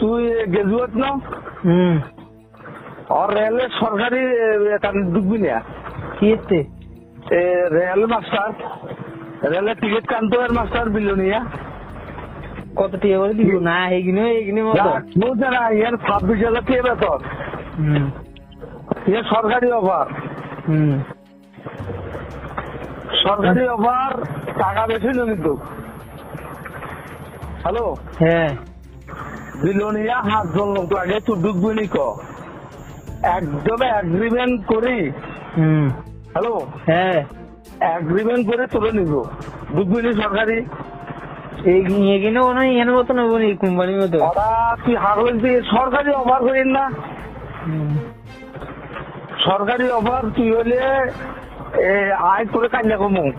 তুই গ্রাজুয়েট না? হুম। আর রেলের সরকারি কাজে ঢুকবি না। কি এ, রেল মাস্টার রেলের টিকিট কান্তরের মাস্টার বিলোনিয়া কত টাকা করে দিব? না এইগুলো এইগুলো বুঝছে না ইয়ার ছাব্বিশ হাজার টাকা বেতন। ইয়ার সরকারি অফার। হুম। সরকারি অফার টাকা বেশি না কিন্তু। হ্যালো? হ্যাঁ। বিলোনিয়া হাত লোক লাগে ঢুকবি নি ক? একদম এগ্রিমেন্ট করি। হুম। হ্যালো? হ্যাঁ। এগ্রিমেন্ট করে তুলে নিব। নি সরকারি? এর মতো নেব নি কোম্পানির মতো। তুই সরকারি অফার করিস না। সরকারি অফার তুই হলে এ, আয় করে কান্যা কমু।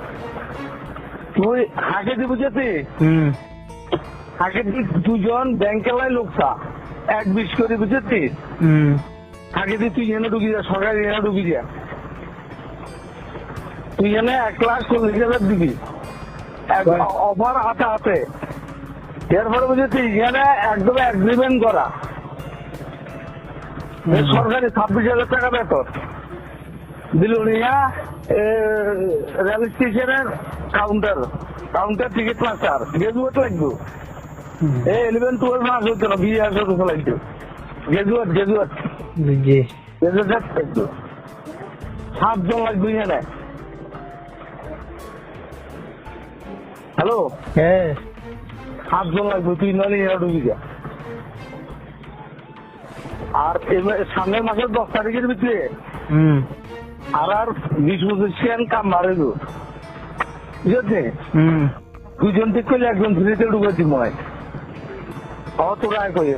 তুই হাঁকে দিবি যে তুই? হুম। হাঁকে দি দুজন ব্যাংকে লাই লোকসা এক বিশ করে বুঝেছি হুম। হাঁকে তুই এনে ঢুকি যা সরকারি এনে ঢুকি যা তুই এনে এক লাখ চল্লিশ হাজার দিবি। অফার হাতে হাতে। এরপরে বুঝেছি এখানে একদম এগ্রিমেন্ট করা। সরকারি ছাব্বিশ হাজার টাকা বেতন। বিলুনিয়া রেল স্টেশনের counter counter ticket master graduate লাগবে। হুম। এই ইলেভেন টুয়েলভ মাস হতো না বিয়ে আসা তো লাগবে গ্রাজুয়েট গ্রাজুয়েট বুঝছি গ্রাজুয়েট লাগবে সাতজন লাগবে এখানে হ্যালো হ্যাঁ। সাতজন লাগবে তুই এরা ঢুকি যা আর সামনের মাসের দশ তারিখের ভিতরে হুম। আর আর বিশ পঁচিশ কাম বাড়ে গো। বুঝেছে হুম। দুজন ঠিক করলে একজন ফ্রিতে ঢুকেছি মনে অত রায় কই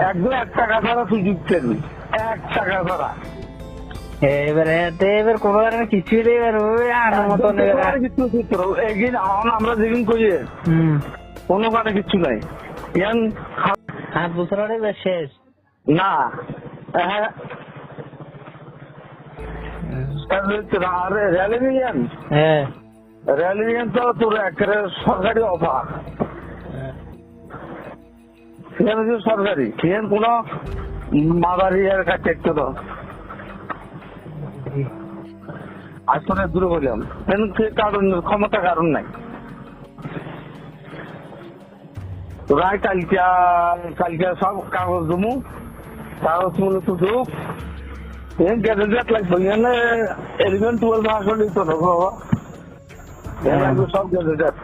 একদম এক টাকা ছাড়া সুযোগ পেলি এক টাকা ছাড়া। এবারে এবার কোনো কিছুই নেই এবার ওই আনার মতন কিছু সূত্র এগিন আমরা যেদিন করি কোনো কিচ্ছু নাই। ইয়ান সাত বছর এবার শেষ। না। হ্যাঁ। হ্যাঁ। তো তোর একেবারে সরকারি অফার সেখানে যে সরকারি। সেখানে কোনো মাদারিয়ার কাছে একটু তো। আসলে দূরে বললাম কেন সে কারণ ক্ষমতা কারণ নাই। রায় কালকা কালকা সব কাগজ জমু কাগজ মূলত ঢুক গ্যাজেট লাগবে এলিভেন টুয়েলভ হলেই তো বাবা সব গ্যাজেট